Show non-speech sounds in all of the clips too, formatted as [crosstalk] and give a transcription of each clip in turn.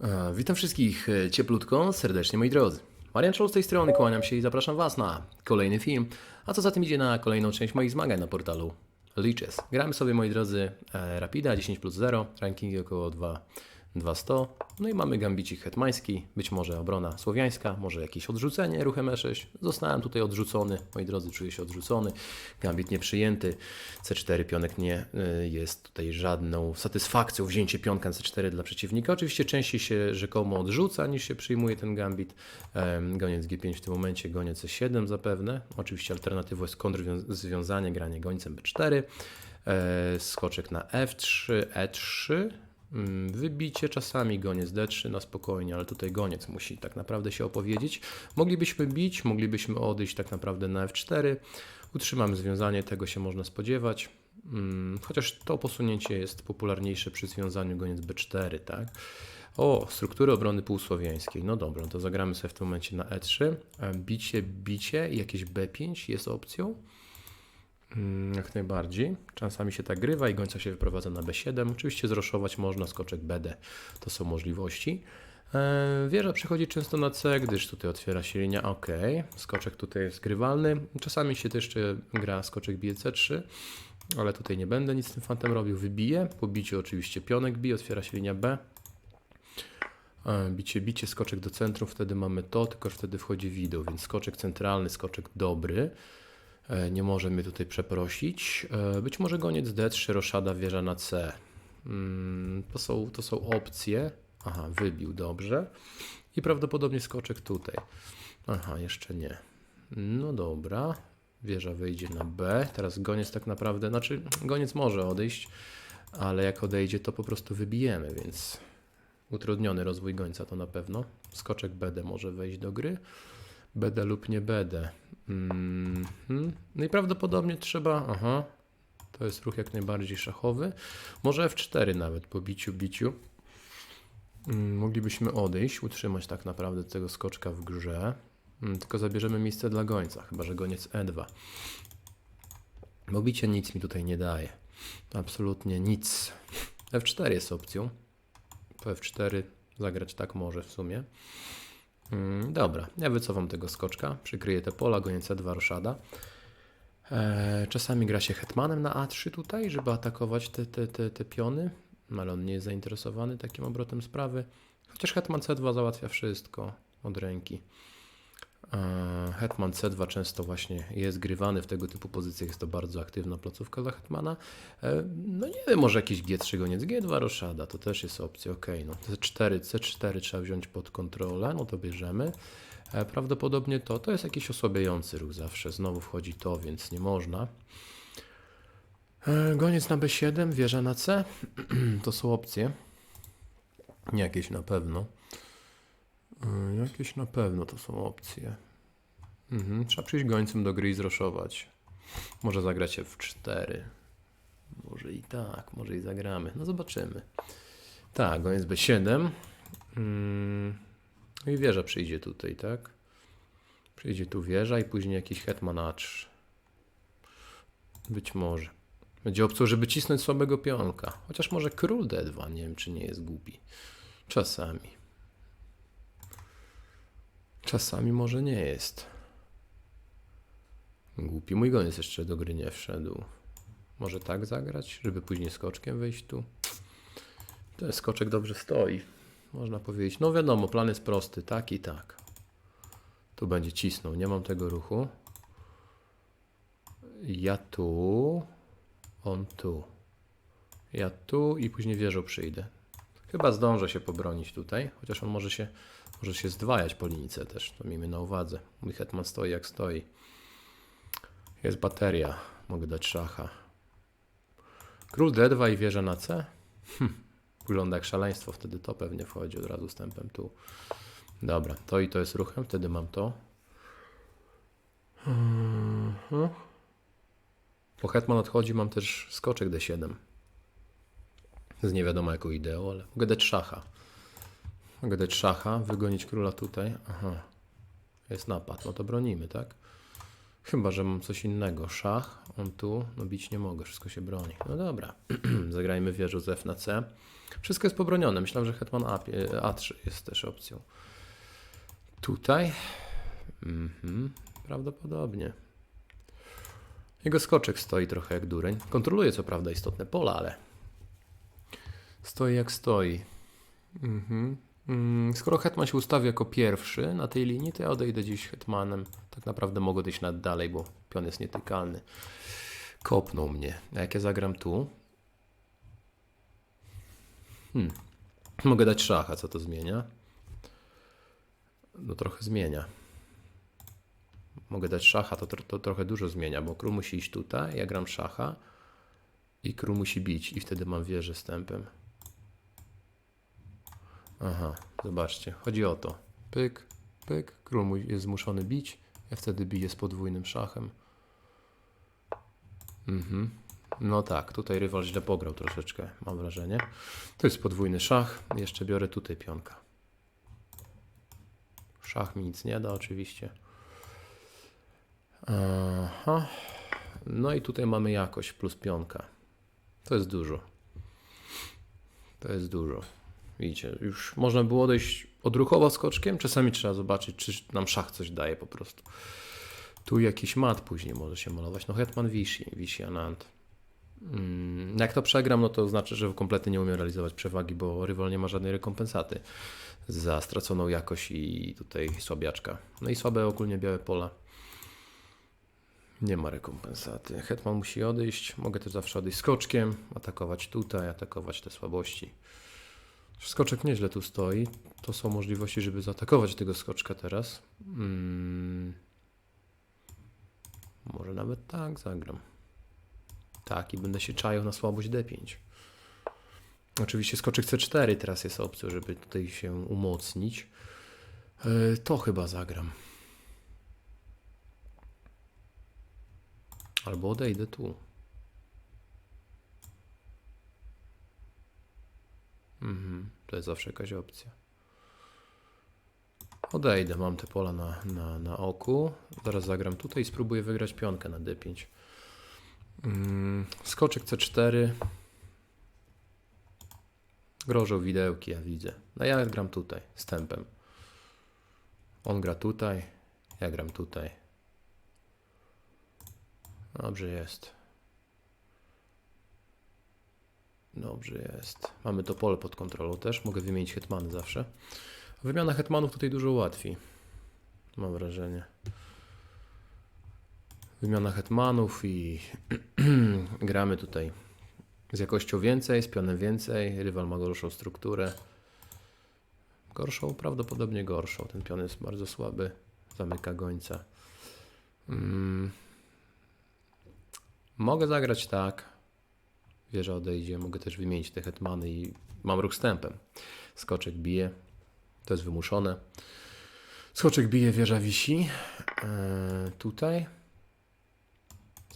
E, Witam wszystkich e, cieplutko, serdecznie moi drodzy. Marian Czoł z tej strony, kłaniam się i zapraszam Was na kolejny film, a co za tym idzie na kolejną część moich zmagań na portalu Leeches. Gramy sobie, moi drodzy, e, Rapida 10 plus 0, rankingi około 2, 200, no i mamy gambicik hetmański, być może obrona słowiańska, może jakieś odrzucenie ruchem E6. Zostałem tutaj odrzucony, moi drodzy, czuję się odrzucony, gambit nieprzyjęty, C4 pionek nie y, jest tutaj żadną satysfakcją wzięcie pionka na C4 dla przeciwnika. Oczywiście częściej się rzekomo odrzuca niż się przyjmuje ten gambit. Goniec G5 w tym momencie, goniec C7 zapewne. Oczywiście alternatywą jest kontrzwiązanie, granie gońcem B4. E, Skoczek na F3, E3. Mm, Wybicie czasami goniec D3 na spokojnie, ale tutaj goniec musi tak naprawdę się opowiedzieć. Moglibyśmy bić, moglibyśmy odejść tak naprawdę na F4. Utrzymamy związanie, tego się można spodziewać. Mm, Chociaż to posunięcie jest popularniejsze przy związaniu goniec B4, tak? O, struktury obrony półsłowiańskiej. No dobra, no to zagramy sobie w tym momencie na E3. E, Bicie, bicie jakieś B5 jest opcją. Mm, Jak najbardziej. Czasami się tak grywa i gońca się wyprowadza na B7. Oczywiście zroszować można skoczek BD. To są możliwości. E, Wieża przychodzi często na C, gdyż tutaj otwiera się linia OK. Skoczek tutaj jest grywalny. Czasami się też jeszcze gra skoczek bije C3, ale tutaj nie będę nic z tym fantem robił. Wybiję. Po biciu oczywiście pionek bije, otwiera się linia B. E, Bicie, bicie, skoczek do centrum, wtedy mamy to, tylko wtedy wchodzi widok, więc skoczek centralny, skoczek dobry. E, Nie może mnie tutaj przeprosić. E, Być może goniec D3, roszada, wieża na C. Mm, To są, to są opcje. Aha, wybił, dobrze. I prawdopodobnie skoczek tutaj. Aha, jeszcze nie. No dobra. Wieża wyjdzie na B. Teraz goniec tak naprawdę, znaczy goniec może odejść, ale jak odejdzie, to po prostu wybijemy, więc utrudniony rozwój gońca to na pewno. Skoczek BD może wejść do gry. BD lub nie BD. Mhm. No i prawdopodobnie trzeba. Aha. To jest ruch jak najbardziej szachowy. Może F4 nawet po biciu, biciu. Mm, Moglibyśmy odejść, utrzymać tak naprawdę tego skoczka w grze. Mm, Tylko zabierzemy miejsce dla gońca, chyba że goniec E2. Bo bicie nic mi tutaj nie daje. Absolutnie nic. F4 jest opcją. Po F4 zagrać tak może w sumie. Mm, Dobra, ja wycofam tego skoczka, przykryję te pola, goniec C2 roszada. Eee, czasami gra się hetmanem na A3 tutaj, żeby atakować te, te, te, te piony, ale on nie jest zainteresowany takim obrotem sprawy. Chociaż hetman C2 załatwia wszystko od ręki. Eee, Hetman C2 często właśnie jest grywany w tego typu pozycjach, jest to bardzo aktywna placówka dla hetmana. Eee, No nie wiem, może jakiś G3 goniec, G2 roszada, to też jest opcja, ok, no C4, C4 trzeba wziąć pod kontrolę, no to bierzemy. E, Prawdopodobnie to, to jest jakiś osłabiający ruch zawsze, znowu wchodzi to, więc nie można. E, Goniec na B7, wieża na C, [clears throat] to są opcje. Nie jakieś na pewno. E, Jakieś na pewno to są opcje. Mhm. Trzeba przyjść gońcem do gry i zroszować. Może zagrać w 4. Może i tak, może i zagramy. No zobaczymy. Tak, goniec B7. Mm. No i wieża przyjdzie tutaj, tak? Przyjdzie tu wieża i później jakiś hetman A3. Być może. Będzie opcją, żeby cisnąć słabego pionka. Chociaż może król D2, nie wiem czy nie jest głupi. Czasami. Czasami może nie jest. Głupi mój goniec jeszcze do gry nie wszedł. Może tak zagrać, żeby później skoczkiem wejść tu. Ten skoczek dobrze stoi. Można powiedzieć. No wiadomo, plan jest prosty, tak i tak. Tu będzie cisnął, nie mam tego ruchu. Ja tu, on tu. Ja tu i później wieżą przyjdę. Chyba zdążę się pobronić tutaj, chociaż on może się, może się zdwajać po linijce też, to miejmy na uwadze. Mój hetman stoi jak stoi. Jest bateria, mogę dać szacha. Król D2 i wieża na C? Hm. Wygląda jak szaleństwo, wtedy to pewnie wchodzi od razu stępem tu. Dobra, to i to jest ruchem, wtedy mam to. Mhm. Po hetman odchodzi, mam też skoczek D7. Z nie wiadomo jaką ideą, ale mogę dać szacha. Mogę dać szacha, wygonić króla tutaj. Aha. Jest napad, no to bronimy, tak? Chyba, że mam coś innego. Szach, on tu, no bić nie mogę, wszystko się broni. No dobra, [clears throat] zagrajmy wieżą z F na C. Wszystko jest pobronione. Myślałem, że hetman A, A3 jest też opcją. Tutaj? Mhm, prawdopodobnie. Jego skoczek stoi trochę jak dureń. Kontroluje co prawda istotne pola, ale stoi jak stoi. Mhm. Mm, Skoro hetman się ustawi jako pierwszy na tej linii, to ja odejdę dziś hetmanem. Tak naprawdę mogę odejść nawet dalej, bo pion jest nietykalny. Kopnął mnie. A jak ja zagram tu? Hmm. Mogę dać szacha, co to zmienia? No trochę zmienia. Mogę dać szacha, to, to trochę dużo zmienia, bo król musi iść tutaj, ja gram szacha i król musi bić i wtedy mam wieżę z tempem. Aha, zobaczcie, chodzi o to. Pyk, pyk, król mój jest zmuszony bić, ja wtedy biję z podwójnym szachem. Mhm. No tak, tutaj rywal źle pograł troszeczkę, mam wrażenie. To jest podwójny szach, jeszcze biorę tutaj pionka. Szach mi nic nie da oczywiście. Aha. No i tutaj mamy jakość plus pionka. To jest dużo. To jest dużo. Widzicie, już można było odejść odruchowo skoczkiem. Czasami trzeba zobaczyć, czy nam szach coś daje po prostu. Tu jakiś mat później może się malować. No hetman wisi, wisi anant. Mm, jak to przegram, no to znaczy, że kompletnie nie umiem realizować przewagi, bo rywal nie ma żadnej rekompensaty za straconą jakość i tutaj słabiaczka. No i słabe ogólnie białe pola. Nie ma rekompensaty. Hetman musi odejść. Mogę też zawsze odejść skoczkiem, atakować tutaj, atakować te słabości. Skoczek nieźle tu stoi. To są możliwości, żeby zaatakować tego skoczka teraz. Mm. Może nawet tak zagram. Tak, i będę się czaił na słabość D5. Oczywiście skoczek C4 teraz jest opcją, żeby tutaj się umocnić. E, To chyba zagram. Albo odejdę tu. To jest zawsze jakaś opcja. Odejdę, mam te pola na, na, na oku. Zaraz zagram tutaj i spróbuję wygrać pionkę na D5. Mm, skoczek C4. Grożą widełki, ja widzę. No ja gram tutaj, z tempem. On gra tutaj, ja gram tutaj. Dobrze jest. Dobrze jest. Mamy to pole pod kontrolą też. Mogę wymienić hetmany zawsze. Wymiana hetmanów tutaj dużo łatwiej. Mam wrażenie. Wymiana hetmanów i [clears throat] gramy tutaj z jakością więcej, z pionem więcej. Rywal ma gorszą strukturę. Gorszą, prawdopodobnie gorszą. Ten pion jest bardzo słaby. Zamyka gońca. Mm. Mogę zagrać tak. Wieża odejdzie. Mogę też wymienić te hetmany i mam ruch z tempem. Skoczek bije. To jest wymuszone. Skoczek bije, wieża wisi. Eee, tutaj.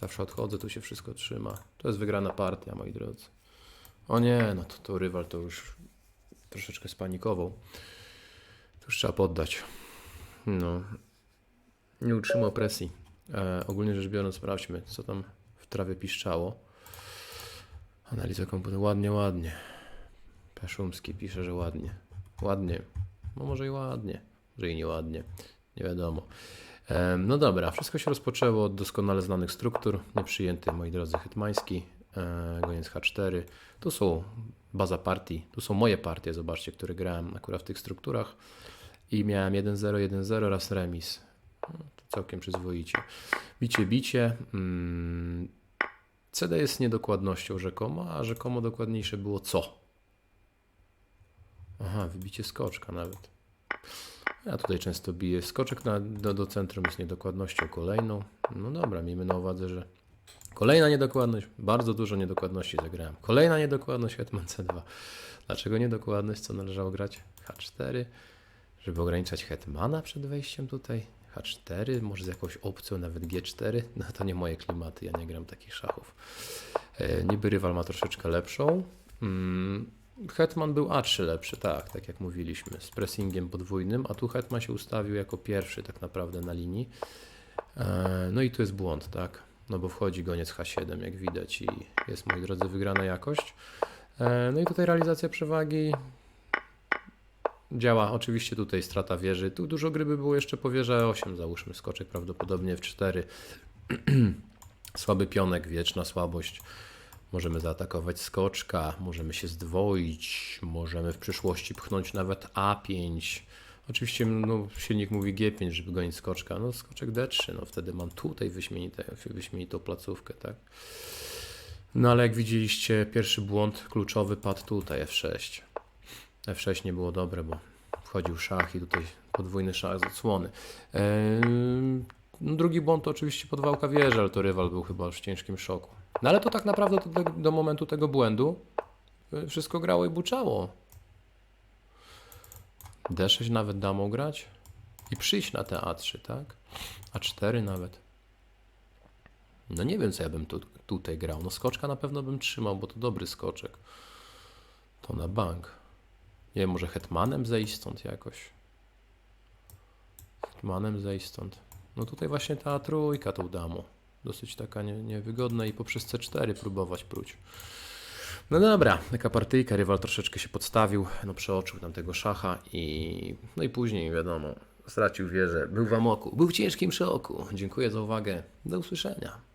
Zawsze odchodzę, tu się wszystko trzyma. To jest wygrana partia, moi drodzy. O nie, no to, to rywal to już troszeczkę spanikował. To już trzeba poddać. No. Nie utrzymał presji. E, ogólnie rzecz biorąc, sprawdźmy, co tam w trawie piszczało. Analiza komputera. Ładnie, ładnie. Peszumski pisze, że ładnie. Ładnie. No może i ładnie. Może i nieładnie. Nie wiadomo. No dobra, wszystko się rozpoczęło od doskonale znanych struktur. Nieprzyjęty, moi drodzy, hetmański. E, Goniec H4. Tu są baza partii. Tu są moje partie, zobaczcie, które grałem akurat w tych strukturach. I miałem 1-0, 1-0 raz remis. No, całkiem przyzwoicie. Bicie, bicie. Mm, CD jest niedokładnością rzekomo, a rzekomo dokładniejsze było co? Aha, wybicie skoczka nawet. Ja tutaj często biję. Skoczek na, do, do centrum jest niedokładnością kolejną. No dobra, miejmy na uwadze, że kolejna niedokładność, bardzo dużo niedokładności zagrałem. Kolejna niedokładność Hetman C2. Dlaczego niedokładność? Co należało grać? H4, żeby ograniczać Hetmana przed wejściem tutaj. H4, może z jakąś opcją nawet G4. No to nie moje klimaty, ja nie gram takich szachów. E, niby rywal ma troszeczkę lepszą. Mm, Hetman był A3 lepszy, tak, tak jak mówiliśmy, z pressingiem podwójnym, a tu Hetman się ustawił jako pierwszy tak naprawdę na linii. E, No i tu jest błąd, tak? No bo wchodzi goniec H7, jak widać, i jest, moi drodzy, wygrana jakość. E, No i tutaj realizacja przewagi działa. Oczywiście tutaj strata wieży. Tu dużo gry by było jeszcze po wieżę 8, załóżmy skoczek prawdopodobnie w 4. [clears throat] Słaby pionek, wieczna słabość. Możemy zaatakować skoczka, możemy się zdwoić, możemy w przyszłości pchnąć nawet A5. Oczywiście no, silnik mówi G5, żeby gonić skoczka. No skoczek D3, no wtedy mam tutaj wyśmienite, wyśmienitą placówkę, tak? No ale jak widzieliście, pierwszy błąd kluczowy padł tutaj, F6. F6 nie było dobre, bo wchodził szach i tutaj podwójny szach z odsłony. No, drugi błąd to oczywiście podwałka wieży, ale to rywal był chyba w ciężkim szoku. No ale to tak naprawdę do, do, momentu tego błędu y, wszystko grało i buczało. D6 nawet damą grać i przyjść na te A3, tak? A4 nawet. No nie wiem, co ja bym tu, tutaj grał. No skoczka na pewno bym trzymał, bo to dobry skoczek. To na bank. Nie wiem, może hetmanem zejść stąd jakoś. Hetmanem zejść stąd. No tutaj właśnie ta trójka tą damą. Dosyć taka nie, niewygodna i poprzez C4 próbować próć. No dobra, taka partyjka, rywal troszeczkę się podstawił, no przeoczył tam tego szacha i no i później wiadomo, stracił wieżę, był w amoku, był w ciężkim szoku. Dziękuję za uwagę, do usłyszenia.